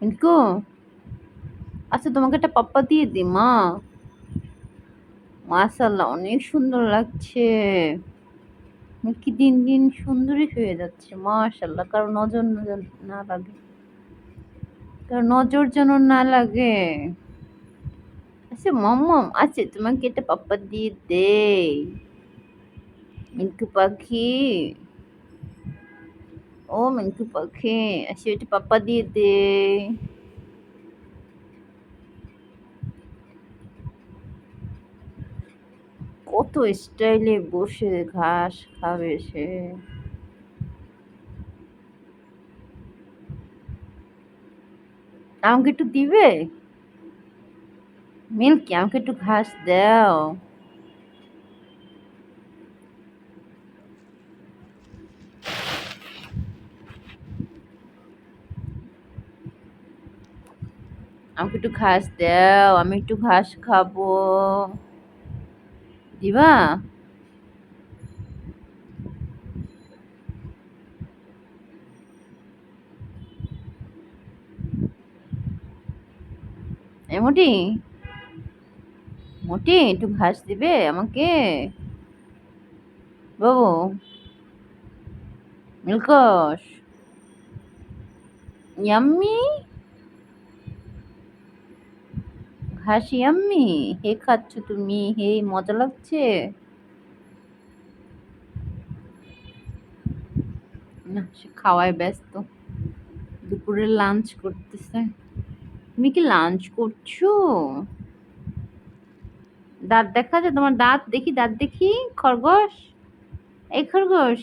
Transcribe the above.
মিল্কু আচ্ছা তোমাকে একটা পাপ্পা দিয়ে দিই, মা। মাশাল্লাহ অনেক সুন্দর লাগছে। কি দিন দিন সুন্দরী হয়ে যাচ্ছে মাশাল্লাহ কারও নজর নজর না লাগে। কারও নজর যেন না লাগে। আচ্ছা মম আছে তোমাকে একটা পাপ্পা দিয়ে দে পাখি। ও মিল্কু পাখি আচ্ছা একটা পাপ্পা দিয়ে দে কত স্টাইলে বসে ঘাস খাবে সে আমাকে একটু দিবে মিল্কি আমাকে একটু ঘাস দাও আমাকে একটু ঘাস দাও, আমি একটু ঘাস খাব। দিবা? এমটি মোটি একটু ঘাস দিবে আমাকে? বাবু মিলকস ইয়াম্মি? ঘাস ইয়াম্মি হে খাচ্ছ তুমি? হে, মজা লাগছে? না, সে খাওয়ায় ব্যস্ত। দুপুরে লাঞ্চ করতেছে। তুমি কি লাঞ্চ করছ? দাঁত দেখা যায় তোমার দাঁত? দেখি দাঁত দেখি, খরগোশ? এই খরগোশ।